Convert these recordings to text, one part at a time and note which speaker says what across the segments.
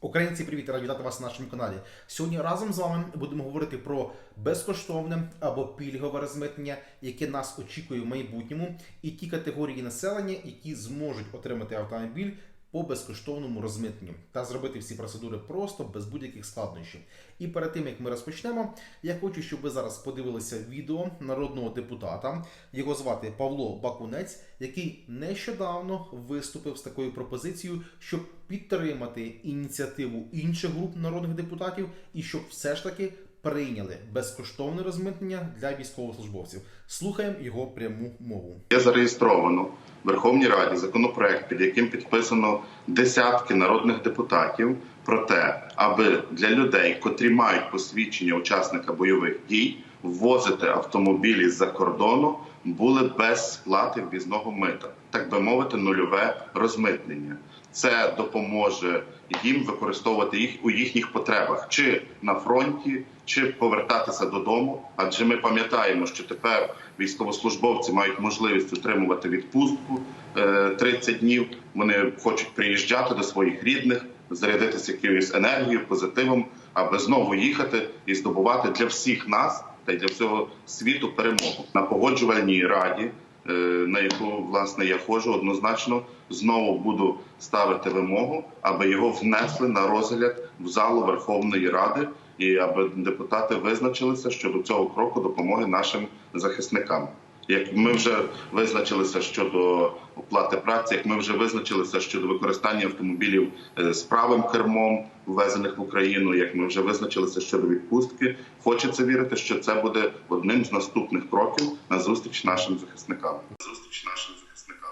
Speaker 1: Українці, привіт, раді вітати вас на нашому каналі. Сьогодні разом з вами будемо говорити про безкоштовне або пільгове розмитнення, яке нас очікує в майбутньому, і ті категорії населення, які зможуть отримати автомобіль по безкоштовному розмитненню та зробити всі процедури просто без будь-яких складнощів. І перед тим як ми розпочнемо, я хочу, щоб ви зараз подивилися відео народного депутата. Його звати Павло Бакунець, який нещодавно виступив з такою пропозицією, щоб підтримати ініціативу інших груп народних депутатів і щоб все ж таки прийняли безкоштовне розмитнення для військовослужбовців. Слухаємо його пряму мову.
Speaker 2: Є зареєстровано в Верховній Раді законопроект, під яким підписано десятки народних депутатів про те, аби для людей, котрі мають посвідчення учасника бойових дій, ввозити автомобілі з-за кордону, були без сплати ввізного мита, так би мовити, нульове розмитнення. Це допоможе їм використовувати їх у їхніх потребах, чи на фронті, чи повертатися додому. Адже ми пам'ятаємо, що тепер військовослужбовці мають можливість отримувати відпустку е, 30 днів. Вони хочуть приїжджати до своїх рідних, зарядитися якоюсь енергією, позитивом, аби знову їхати і здобувати для всіх нас та й для всього світу перемогу на погоджувальній раді. Е, На яку власне я ходжу, однозначно знову буду ставити вимогу, аби його внесли на розгляд в залу Верховної Ради, і аби депутати визначилися щодо цього кроку допомоги нашим захисникам. Як ми вже визначилися щодо оплати праці, як ми вже визначилися щодо використання автомобілів е, з правим кермом, ввезених в Україну, як ми вже визначилися щодо відпустки, хочеться вірити, що це буде одним з наступних кроків на зустріч нашим захисникам. Зустріч нашим захисникам.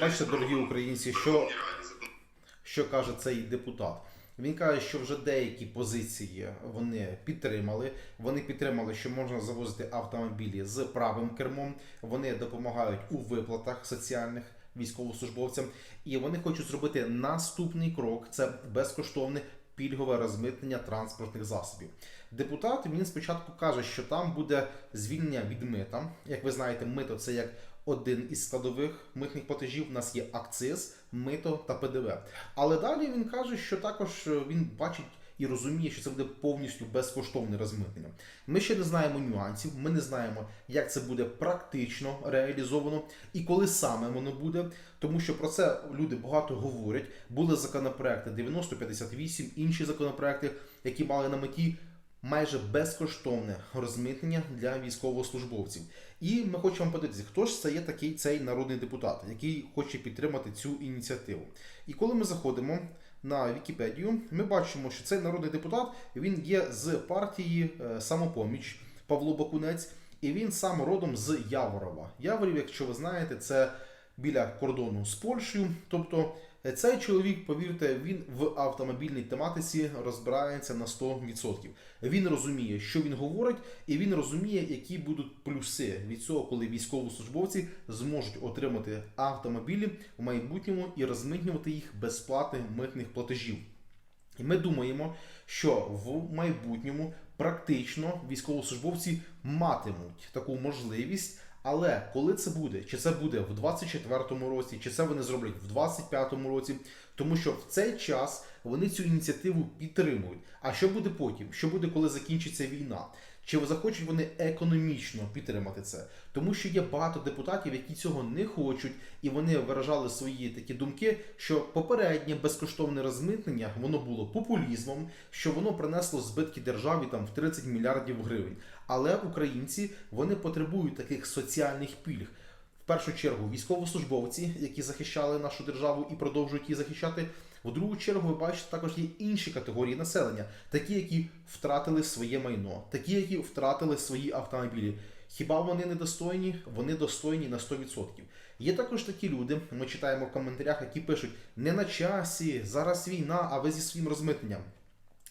Speaker 1: Бачите, дорогі українці, що що каже цей депутат. Він каже, що вже деякі позиції вони підтримали. Вони підтримали, що можна завозити автомобілі з правим кермом. Вони допомагають у виплатах соціальних військовослужбовцям, і вони хочуть зробити наступний крок: це безкоштовне пільгове розмитнення транспортних засобів. Депутат він спочатку каже, що там буде звільнення від мита. Як ви знаєте, мито це як один із складових митних платежів. У нас є акциз, мито та ПДВ. Але далі він каже, що також е, він бачить і розуміє, що це буде повністю безкоштовне розмитнення. Ми ще не знаємо нюансів, ми не знаємо, як це буде практично реалізовано і коли саме воно буде. Тому що про це люди багато говорять. Були законопроекти 9058, інші законопроекти, які мали на меті майже безкоштовне розмитнення для військовослужбовців. І ми хочемо подивитися, хто ж це є такий цей народний депутат, який хоче підтримати цю ініціативу. І коли ми заходимо на Вікіпедію, ми бачимо, що цей народний депутат він є з партії е, Самопоміч Павло Бакунець, і він сам родом з Яворова. Яворів, якщо ви знаєте, це біля кордону з Польщею. Тобто цей чоловік, повірте, він в автомобільній тематиці розбирається на 100%. Він розуміє, що він говорить, і він розуміє, які будуть плюси від цього, коли військовослужбовці зможуть отримати автомобілі в майбутньому і розмитнювати їх без сплати митних платежів. І ми думаємо, що в майбутньому практично військовослужбовці матимуть таку можливість. Але коли це буде, чи це буде в 24-му році, чи це вони зроблять в 25-му році, тому що в цей час вони цю ініціативу підтримують. А що буде потім? Що буде, коли закінчиться війна? Чи захочуть вони економічно підтримати це? Тому що є багато депутатів, які цього не хочуть, і вони виражали свої такі думки, що попереднє безкоштовне розмитнення воно було популізмом, що воно принесло збитки державі там в 30 мільярдів гривень. Але українці вони потребують таких соціальних пільг. В першу чергу військовослужбовці, які захищали нашу державу і продовжують її захищати. В другу чергу, ви бачите, також є інші категорії населення, такі, які втратили своє майно, такі, які втратили свої автомобілі. Хіба вони недостойні? Вони достойні на 100%. Є також такі люди, ми читаємо в коментарях, які пишуть: не на часі, зараз війна, а ви зі своїм розмитненням.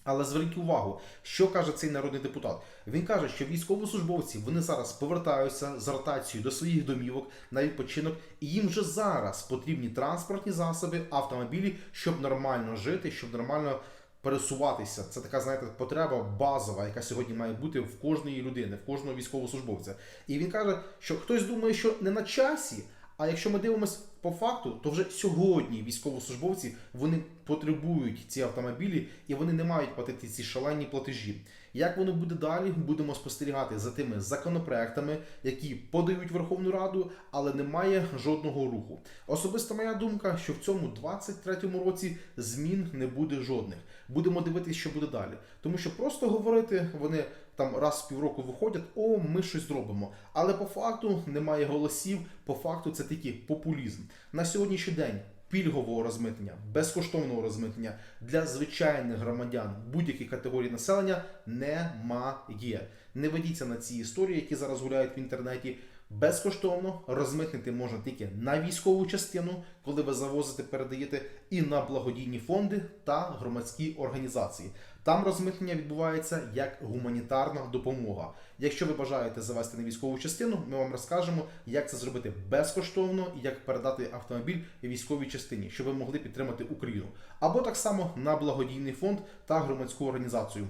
Speaker 1: Але зверніть увагу, що каже цей народний депутат. Він каже, що військовослужбовці вони зараз повертаються з ротацією до своїх домівок на відпочинок, і їм вже зараз потрібні транспортні засоби, автомобілі, щоб нормально жити, щоб нормально пересуватися. Це така, знаєте, потреба базова, яка сьогодні має бути в кожної людини, в кожного військовослужбовця. І він каже, що хтось думає, що не на часі. А якщо ми дивимося по факту, то вже сьогодні військовослужбовці вони потребують ці автомобілі і вони не мають платити ці шалені платежі. Як воно буде далі, будемо спостерігати за тими законопроектами, які подають Верховну Раду, але немає жодного руху. Особисто моя думка, що в цьому 23-му році змін не буде жодних. Будемо дивитися, що буде далі. Тому що просто говорити вони там раз в півроку виходять, о, ми щось зробимо. Але по факту немає голосів, по факту це тільки популізм. На сьогоднішній день пільгового розмитнення, безкоштовного розмитнення для звичайних громадян будь-яких категорій населення немає. Не ведіться на ці історії, які зараз гуляють в інтернеті. Безкоштовно розмитнити можна тільки на військову частину, коли ви завозите, передаєте, і на благодійні фонди та громадські організації. Там розмитнення відбувається як гуманітарна допомога. Якщо ви бажаєте завести на військову частину, ми вам розкажемо, як це зробити безкоштовно і як передати автомобіль військовій частині, щоб ви могли підтримати Україну. Або так само на благодійний фонд та громадську організацію.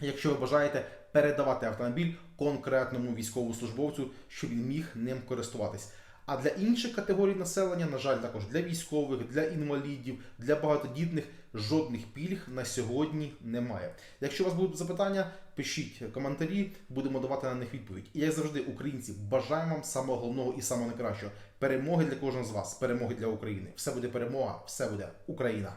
Speaker 1: Якщо ви бажаєте передавати автомобіль конкретному військовослужбовцю, щоб він міг ним користуватись. А для інших категорій населення, на жаль, також для військових, для інвалідів, для багатодітних жодних пільг на сьогодні немає. Якщо у вас будуть запитання, пишіть коментарі, будемо давати на них відповідь. І як завжди, українці, бажаємо вам самого головного і самого найкращого перемоги для кожного з вас, перемоги для України. Все буде перемога, все буде Україна.